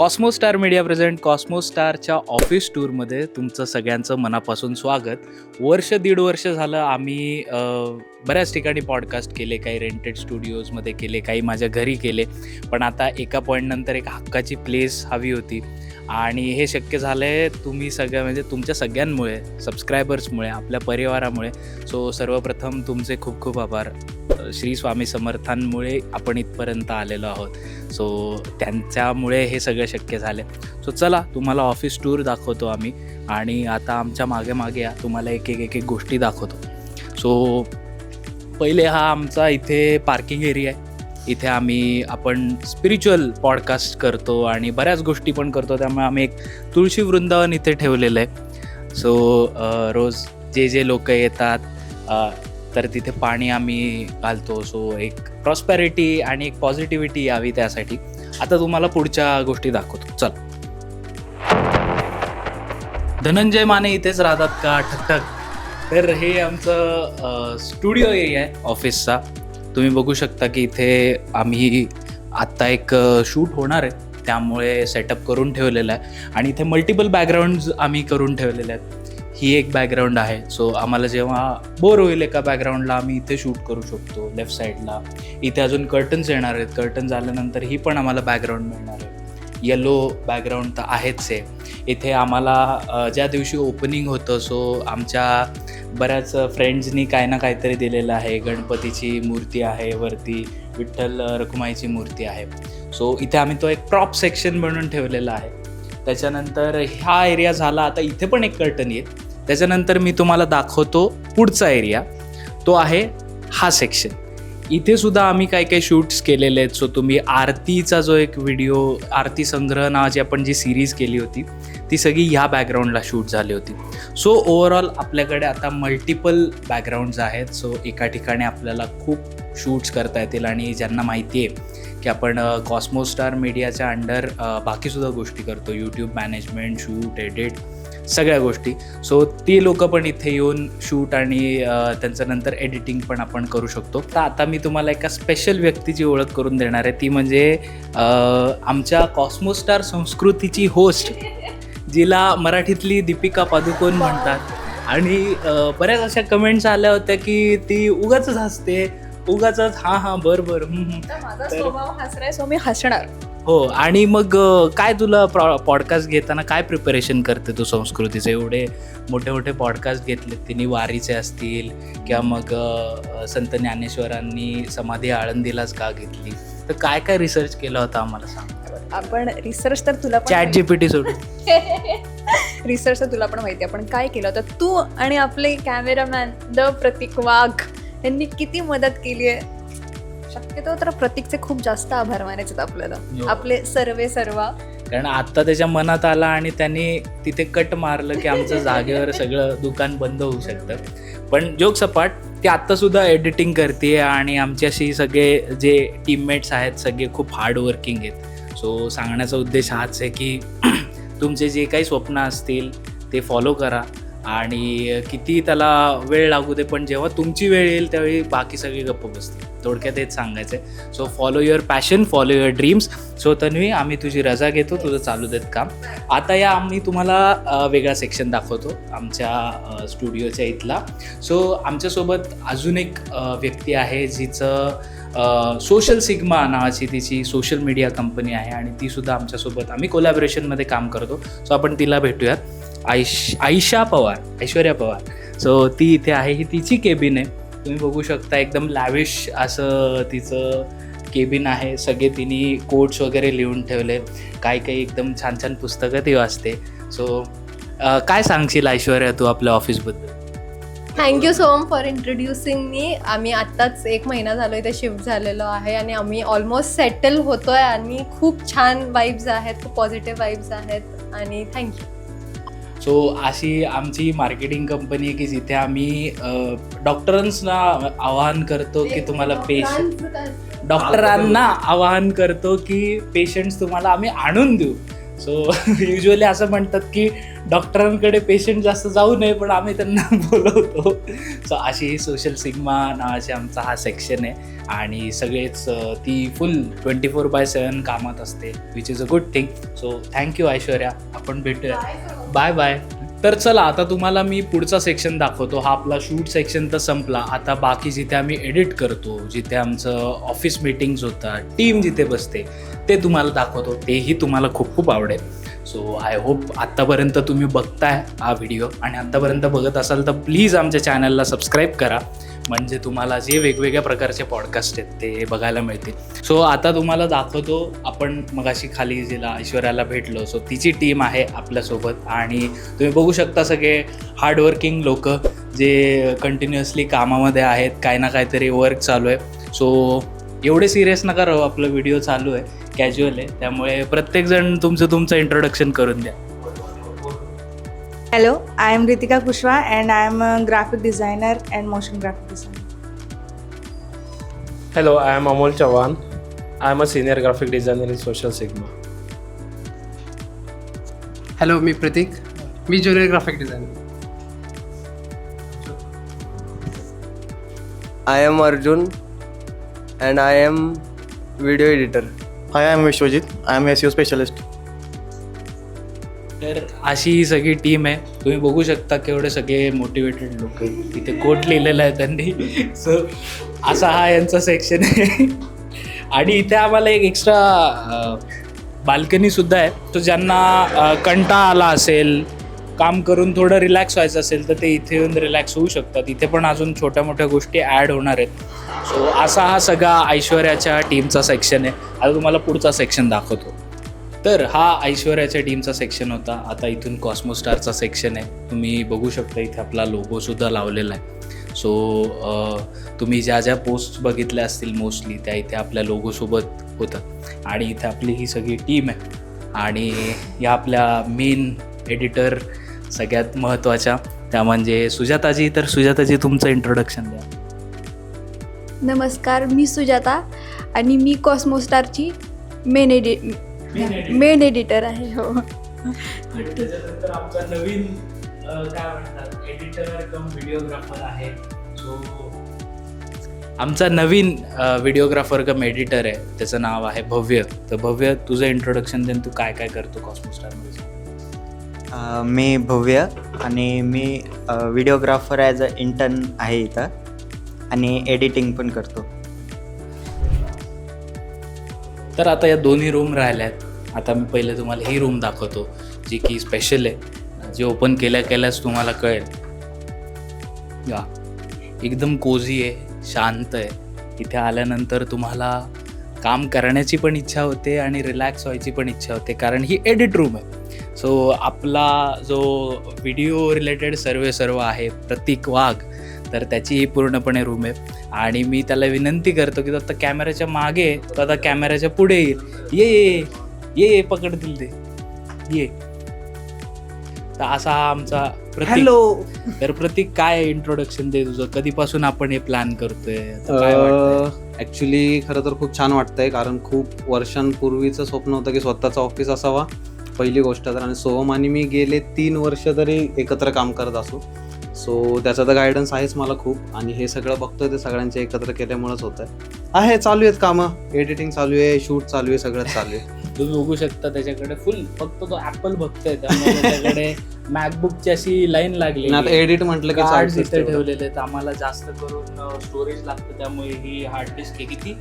Cosmo Star Media present Cosmo स्टारच्या office टूरमध्ये तुमचं सगळ्यांचं मनापासून स्वागत. वर्ष दीड वर्ष झालं आम्ही बऱ्याच ठिकाणी पॉडकास्ट केले काही रेंटेड स्टुडिओजमध्ये केले काही माझ्या घरी केले. पण आता एका पॉईंटनंतर एक हक्काची प्लेस हवी होती. आणि हे शक्य झालं आहे तुम्ही सगळ्या म्हणजे तुमच्या सगळ्यांमुळे सबस्क्रायबर्समुळे आपल्या परिवारामुळे. सो सर्वप्रथम तुमचे खूप खूप आभार. श्री स्वामी समर्थांमुळे आपण इथपर्यंत आलेलो आहोत. सो त्यांच्यामुळे हे सगळं शक्य झालं सो चला तुम्हाला ऑफिस टूर दाखवतो आम्ही आणि आता आमच्या मागे मागे या. तुम्हाला एक एक एक एक गोष्टी दाखवतो. सो पहिले हा आमचा इथे पार्किंग एरिया आहे. इथे आम्ही आपण स्पिरिच्युअल पॉडकास्ट करतो आणि बऱ्याच गोष्टी पण करतो. त्यामुळे आम्ही एक तुळशी वृंदावन इथे ठेवलेलं आहे. सो रोज जे जे लोक येतात तर तिथे पाणी आम्ही घालतो. सो एक प्रॉस्पॅरिटी आणि एक पॉझिटिव्हिटी यावी त्यासाठी. आता तुम्हाला पुढच्या गोष्टी दाखवतो. चल. धनंजय माने इथेच राहतात का? ठकठक तर हे आमचं स्टुडिओ एरिया आहे ऑफिसचा तुम्ही बघू शकता की इथे आम्ही आत्ता एक शूट होणार आहे. त्यामुळे सेटअप करून ठेवलेलं आहे. आणि इथे मल्टिपल बॅकग्राऊंड्स आम्ही करून ठेवलेले आहेत. ही एक बॅकग्राऊंड आहे. सो आम्हाला जेव्हा बोर होईल एका बॅकग्राऊंडला आम्ही इथे शूट करू शकतो लेफ्ट साईडला इथे अजून कर्टन्स येणार आहेत. कर्टन झाल्यानंतर ही पण आम्हाला बॅकग्राऊंड मिळणार आहे. येलो बॅकग्राऊंड तर आहेच आहे. इथे आम्हाला ज्या दिवशी ओपनिंग होतं सो आमच्या बऱ्याच फ्रेंड्सनी काय ना काहीतरी दिलेलं आहे. गणपतीची मूर्ती आहे वरती विठ्ठल रखुमाईची मूर्ती आहे. सो इथे आम्ही तो एक प्रॉप सेक्शन म्हणून ठेवलेला आहे. त्याच्यानंतर हा एरिया झाला. आता इथे पण एक कर्टन येत. त्याच्यानंतर मी तुम्हाला दाखवतो पुढचा एरिया तो आहे हा सेक्शन इथे सुद्धा आम्ही काही काही शूट्स केलेले आहेत. सो तुम्ही आरतीचा जो एक व्हिडिओ आरती संग्रह नावाची आपण जी सिरीज केली होती ती सगळी ह्या बॅकग्राऊंडला शूट झाली होती. सो ओव्हरऑल आपल्याकडे आता मल्टिपल बॅकग्राऊंड्स आहेत. सो एका ठिकाणी आपल्याला खूप शूट्स करता येतील आणि ज्यांना माहिती आहे की आपण कॉस्मो स्टार मीडियाच्या अंडर बाकीसुद्धा गोष्टी करतो. यूट्यूब मॅनेजमेंट शूट एडिट सगळ्या गोष्टी. सो ती लोक पण इथे येऊन शूट आणि त्यांचं नंतर एडिटिंग पण आपण करू शकतो. तर आता मी तुम्हाला एका स्पेशल व्यक्तीची ओळख करून देणार आहे. ती म्हणजे आमच्या कॉस्मो स्टार संस्कृतीची होस्ट जिला मराठीतली दीपिका पादुकोण म्हणतात. आणि बऱ्याच अशा कमेंट्स आल्या होत्या की ती उगाच हसते. उगाच हां हां बरं बरं. तर माझा तर- स्वभाव हसराय सो मी हसणार. हो आणि मग काय तुला पॉडकास्ट घेताना काय प्रिपरेशन करते तू संस्कृतीचे? एवढे मोठे मोठे पॉडकास्ट घेतले तिने वारीचे असतील किंवा मग संत ज्ञानेश्वरांनी समाधी आळंदीलाच का घेतली? तर काय काय रिसर्च केला होता आम्हाला सांग. आपण रिसर्च तर तुला चॅट जी पी टी सोडून. रिसर्च तर तुला पण माहिती. आहे आपण काय केलं होतं? तू आणि आपले कॅमेरामॅन द प्रतीक वाघ यांनी किती मदत केली आहे? शक्यतो तर प्रतीकचे खूप जास्त आभार मानायचे आहेत हो. आपल्याला आपले सर्वे सर्वा. कारण आत्ता त्याच्या मनात आला आणि त्यांनी तिथे कट मारलं की आमचं जागेवर सगळं दुकान बंद होऊ शकतं. पण जोक सपाट ती आत्तासुद्धा एडिटिंग करते आणि आमच्याशी सगळे जे टीममेट्स आहेत सगळे खूप हार्ड वर्किंग आहेत. सो सांगण्याचा उद्देश हाच आहे की तुमचे जे काही स्वप्न असतील ते फॉलो करा. आणि किती त्याला वेळ लागू दे पण जेव्हा तुमची वेळ येईल त्यावेळी बाकी सगळी गप्प बसतील. थोडक्यात हेच सांगायचं आहे so follow your passion follow your dreams so Tanvi आम्ही तुझी रजा घेतो तुझं चालू देत काम. आता या आम्ही तुम्हाला वेगळा सेक्शन दाखवतो आमच्या स्टुडिओच्या इथला. सो आमच्यासोबत अजून एक व्यक्ती आहे जिचं सोशल सिग्मा नावाची तिची सोशल मीडिया कंपनी आहे आणि तीसुद्धा आमच्यासोबत आम्ही कोलॅबरेशनमध्ये काम करतो. सो आपण तिला भेटूयात. आयश आयशा पवार ऐश्वर्या पवार. सो ती इथे आहे. ही तिची केबिन आहे. तुम्ही बघू शकता एकदम लॅविश असं तिचं केबिन आहे. सगळे तिने कोट्स वगैरे लिहून ठेवले. काही काही एकदम छान छान पुस्तकं ती वाचते. सो काय सांगशील ऐश्वर्या तू आपल्या ऑफिसबद्दल thank you so much for introducing मी आम्ही आत्ताच एक महिना झालो इथे शिफ्ट झालेलो आहे आणि आम्ही ऑलमोस्ट सेटल होतो आहे आणि खूप छान वाईब्स आहेत खूप पॉझिटिव्ह वाईब्स आहेत. आणि थँक्यू सो अशी आमची मार्केटिंग कंपनी आहे की जिथे आम्ही डॉक्टरांना आवाहन करतो की तुम्हाला पेशंट डॉक्टरांना आवाहन करतो की पेशंट्स तुम्हाला आम्ही आणून देऊ. सो युजली असं म्हणतात की डॉक्टरांकडे पेशंट जास्त जाऊ नये पण आम्ही त्यांना बोलवतो. सो अशी ही सोशल सिग्मा नावाचे आमचा हा सेक्शन आहे. आणि सगळेच ती full twenty four by seven कामात असते which is a good thing so thank you Aishwarya. आपण भेटूया. बाय बाय तर चला आता तुम्हाला मी पुढचा सेक्शन दाखवतो. हा आपला शूट सेक्शन तर संपला. आता बाकी जिथे आम्ही एडिट करतो जिथे आमचं ऑफिस मीटिंग्स होतात टीम जिथे बसते ते तुम्हाला दाखवतो. तेही तुम्हाला खूप खूप आवडेल. सो आय होप आत्तापर्यंत तुम्ही बघताय हा व्हिडिओ आणि आत्तापर्यंत बघत असाल तर प्लीज आमच्या चॅनलला सबस्क्राईब करा. म्हणजे तुम्हाला जे वेगवेगळ्या प्रकारचे पॉडकास्ट आहेत ते बघायला मिळतील. सो आता तुम्हाला दाखवतो आपण मगाशी खाली जिला ऐश्वर्याला भेटलो. सो तिची टीम आहे आपल्यासोबत. आणि तुम्ही बघू शकता सगळे हार्डवर्किंग लोक जे कंटिन्युअसली कामामध्ये आहेत काही ना काहीतरी वर्क चालू आहे. सो एवढे सिरियस नका राहू आपलं व्हिडिओ चालू आहे कॅज्युअल आहे. त्यामुळे प्रत्येकजण तुमचं तुमचं इंट्रोडक्शन करून द्या. Hello, I am Ritika Kushwa and I am a graphic designer and motion graphic designer. Hello, I am Amol Chavan. I am a senior graphic designer in Social Sigma. Hello me Pratik me junior graphic designer I am Arjun and I am video editor. Hi, I am Vishwajit. I am SEO specialist. तर अशी ही सगळी team आहे. तुम्ही बघू शकता केवढे सगळे motivated लोक तिथे इथे कोट लिहिलेलं आहे त्यांनी. सो असा हा यांचा सेक्शन आहे. आणि इथे आम्हाला एक एक्स्ट्रा बाल्कनीसुद्धा आहे. तो ज्यांना कंटाळा आला असेल काम करून थोडं रिलॅक्स व्हायचं असेल तर ते इथे येऊन रिलॅक्स होऊ शकतात. इथे पण अजून छोट्या मोठ्या गोष्टी ॲड होणार आहेत. सो असा हा सगळा ऐश्वर्याच्या टीमचा सेक्शन आहे. आता तुम्हाला पुढचा सेक्शन दाखवतो. तर हा ऐश्वर्याच्या टीमचा सेक्शन होता. आता इथून कॉस्मोस्टारचा सेक्शन आहे. तुम्ही बघू शकता इथे आपला लोगोसुद्धा लावलेला आहे. सो तुम्ही ज्या ज्या पोस्ट बघितल्या असतील मोस्टली त्या इथे आपल्या लोगोसोबत होतात आणि इथे आपली ही सगळी टीम आहे. आणि या आपल्या मेन एडिटर सगळ्यात महत्त्वाच्या त्या म्हणजे सुजाताजी. तर सुजाताजी तुमचं इंट्रोडक्शन द्या. नमस्कार मी सुजाता आणि मी कॉस्मोस्टारची मेन एडि मेन एडिटर आहे हो. आणि त्याच्यानंतर आमचा नवीन अ, काय म्हणतात एडिटर कम व्हिडिओग्राफर आहे जो आमचा नवीन व्हिडिओग्राफर कम एडिटर आहे. त्याचं नाव आहे भव्य. तर भव्य तुझं इंट्रोडक्शन देऊन तू काय काय करतो कॉस्मोस्टारमध्ये अ, मी भव्य आणि मी व्हिडिओग्राफर ॲज अ इंटर्न आहे इथं. आणि एडिटिंग पण करतो. तर आता या दोन्ही रूम राहिल्या आहेत आता मी पहिले तुम्हाला ही रूम दाखवतो जी की स्पेशल आहे. जी ओपन केल्या केल्याच तुम्हाला कळेल. या. एकदम कोझी आहे शांत आहे. इथे आल्यानंतर तुम्हाला काम करण्याची पण इच्छा होते आणि रिलॅक्स व्हायची पण इच्छा होते कारण ही एडिट रूम आहे. सो आपला जो व्हिडिओ रिलेटेड सर्वे सर्व आहे प्रतीक वाघ तर त्याची ही पूर्णपणे रूम आहे. आणि मी त्याला विनंती करतो की तो आता कॅमेऱ्याच्या मागे तो आता कॅमेऱ्याच्या पुढे येईल. ये ये ये. ये पकडतील ते. ये. तर असा हा आमचा प्रतीक तर प्रतीक काय इंट्रोडक्शन दे तुझं? कधीपासून आपण हे प्लॅन करतोय? ॲक्च्युली खरं तर खूप छान वाटतंय कारण खूप वर्षांपूर्वीचं स्वप्न होतं की स्वतःचं ऑफिस असावा पहिली गोष्ट तर. आणि सोहम आणि मी गेले तीन वर्ष तरी एकत्र काम करत असू. सो त्याचा तर गायडन्स आहेच मला खूप. आणि हे सगळं बघतोय ते सगळ्यांचे एकत्र केल्यामुळेच होत आहे आहे चालू आहेत कामं. एडिटिंग चालू आहे शूट चालू आहे सगळंच चालू आहे. तुम्ही बघू शकता त्याच्याकडे फुल फक्त तो ऍपल बघतोय. त्यामुळे त्याच्याकडे मॅकबुकची अशी लाईन लागली आता एडिट म्हटलं की तेवढं. ठेवलेले आहेत. आम्हाला जास्त करून स्टोरेज लागतं. त्यामुळे ही हार्ड डिस्क आहे किती?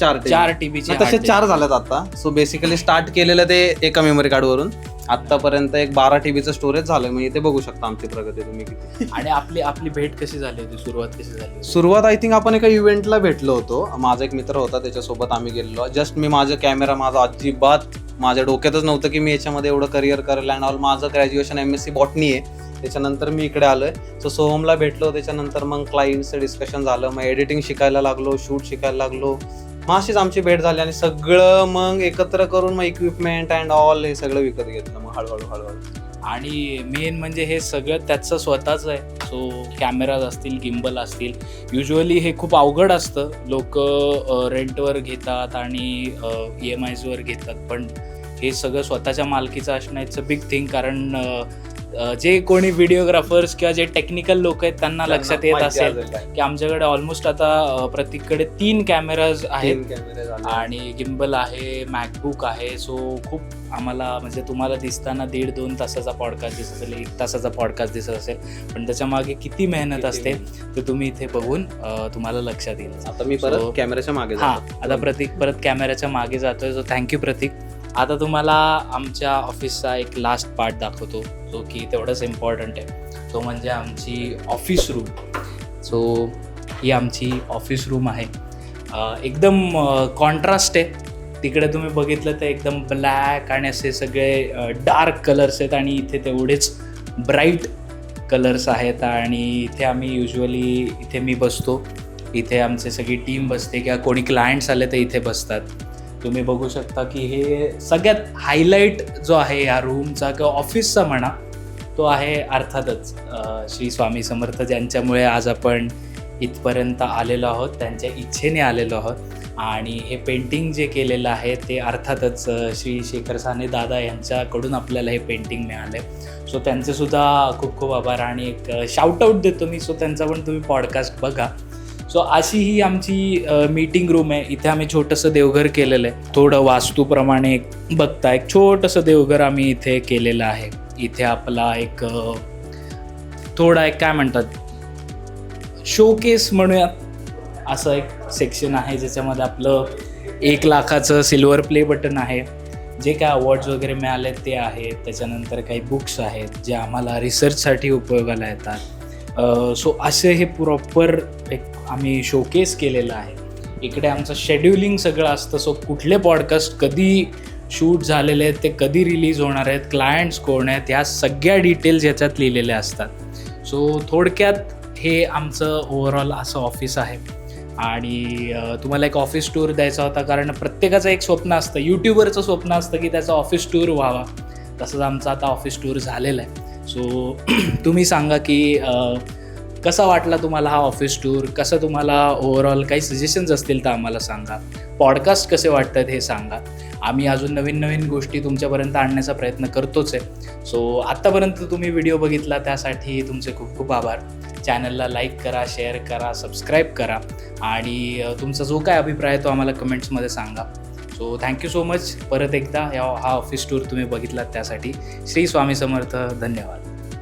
चार TB. चार टीबीची नाही, तसे चार झालेत आता. सो बेसिकली स्टार्ट केलेलं ते एका मेमरी कार्डवरून आतापर्यंत एक बारा टीबीचं स्टोरेज झालं. म्हणजे ते बघू शकता आमची प्रगती तुम्ही किती. आणि आपली आपली भेट कशी झाली होती? सुरुवात कशी झाली होती? सुरुवात आय थिंक आपण एका इव्हेंटला भेटलो होतो. माझा एक मित्र होता त्याच्यासोबत आम्ही गेलेलो. जस्ट मी माझं कॅमेरा माझा अजिबात माझ्या डोक्यातच नव्हतं की मी याच्यामध्ये एवढं करिअर करेल अँड ऑल माझं graduation M S C botany आहे. त्याच्यानंतर मी इकडे आलोय. सो सोहमला भेटलो. त्याच्यानंतर मग क्लायंटचं डिस्कशन झालं. मग एडिटिंग शिकायला लागलो शूट शिकायला लागलो. मग अशीच आमची भेट झाली आणि सगळं मग एकत्र करून मग इक्विपमेंट अँड ऑल हे सगळं विकत घेतलं मग हळूहळू हळूहळू. आणि मेन म्हणजे हे सगळं त्याचं स्वतःच आहे. सो कॅमेराज असतील गिम्बल असतील. युजली हे खूप अवघड असतं. लोक रेंटवर घेतात आणि ई एम आयजवर घेतात. पण हे सगळं स्वतःच्या मालकीचं असणं इट्स अ बिग थिंग कारण अ, जे कोणी व्हिडिओग्राफर्स किंवा जे टेक्निकल लोक आहेत त्यांना लक्षात येत असेल की आमच्याकडे ऑलमोस्ट आता अ, प्रत्येककडे तीन कॅमेराज आहेत. आणि गिम्बल आहे मॅकबुक आहे. सो खूप आम्हाला म्हणजे तुम्हाला दिसताना दीड दोन तासाचा पॉडकास्ट दिसत असेल एक तासाचा पॉडकास्ट दिसत असेल. पण त्याच्यामागे किती मेहनत किती असते ते तुम्ही इथे बघून अ, तुम्हाला लक्षात येईल. आता मी परत So- कॅमेऱ्याच्या मागे हां जातो. आता प्रतीक परत कॅमेऱ्याच्या मागे जातोय. So thank you Prateek. आता तुम्हाला आमच्या ऑफिसचा एक लास्ट पार्ट दाखवतो जो की तेवढंच इम्पॉर्टंट आहे. तो म्हणजे आमची ऑफिस रूम सो ही आमची ऑफिस रूम आहे. एकदम कॉन्ट्रास्ट आहे. तिकडे तुम्ही बघितलं तर एकदम ब्लॅक आणि असे सगळे डार्क कलर्स आहेत आणि इथे तेवढेच ब्राईट कलर्स आहेत आणि इथे आम्ही युजली इथे मी बसतो. इथे आमचे सगळी टीम बसते किंवा कोणी क्लायंट्स आले तर इथे बसतात. तुम्ही बघू शकता की हे सगळ्यात हायलाईट जो आहे या रूमचा किंवा ऑफिसचा म्हणा तो आहे अर्थातच श्री स्वामी समर्थ ज्यांच्यामुळे आज आपण इथपर्यंत आलेलो आहोत त्यांच्या इच्छेने आलेलो आहोत. आणि हे पेंटिंग जे केलेलं आहे ते अर्थातच श्री शेखर साने दादा यांच्याकडून आपल्याला हे पेंटिंग मिळाले सो त्यांचेसुद्धा खूप खूप आभार आणि एक शाउटआउट देतो मी. सो त्यांचा पण तुम्ही पॉडकास्ट बघा. सो अशी ही आमची मीटिंग रूम आहे. इथे आम्ही छोटंसं देवघर केलेलं आहे. थोडं वास्तूप्रमाणे एक बघता एक छोटंसं देवघर आम्ही इथे केलेलं आहे. इथे आपला एक थोडा एक काय म्हणतात शोकेस म्हणूयात. असं एक सेक्शन आहे ज्याच्यामध्ये आपलं एक लाखाचं सिल्वर प्ले बटन आहे. जे काय अवॉर्ड्स वगैरे मिळाले ते आहेत त्याच्यानंतर काही बुक्स आहेत जे आम्हाला रिसर्चसाठी उपयोगाला येतात. सो असे हे प्रॉपर एक आम्ही शोकेस केलेलं आहे. इकडे आमचं शेड्युलिंग सगळं असतं. सो कुठले पॉडकास्ट कधी शूट झालेले आहेत ते कधी रिलीज होणार आहेत क्लायंट्स कोण आहेत ह्या सगळ्या डिटेल्स याच्यात लिहिलेल्या असतात. सो थोडक्यात हे आमचं ओव्हरऑल असं ऑफिस आहे. आणि तुम्हाला एक ऑफिस टूर द्यायचा होता कारण प्रत्येकाचं एक स्वप्न असतं. यूट्यूबरचं स्वप्न असतं की त्याचा ऑफिस टूर व्हावा. तसंच आमचा आता ऑफिस टूर झालेला आहे. सो तुम्ही सांगा की कसा वाटला तुम्हाला हा ऑफिस टूर कसं तुम्हाला ओव्हरऑल काही सजेशन्स असतील तर आम्हाला सांगा. पॉडकास्ट कसे वाटतात हे सांगा. आम्ही अजून नवीन नवीन गोष्टी तुमच्यापर्यंत आणण्याचा प्रयत्न करतोच आहे. सो आत्तापर्यंत तुम्ही व्हिडिओ बघितला त्यासाठी तुमचे खूप खूप आभार. चॅनलला लाईक करा शेअर करा सबस्क्राईब करा. आणि तुमचा जो काय अभिप्राय आहे तो आम्हाला कमेंट्समध्ये सांगा. सो थँक्यू सो मच परत एकदा या हा ऑफिस टूर तुम्ही बघितलात त्यासाठी. श्री स्वामी समर्थ. धन्यवाद.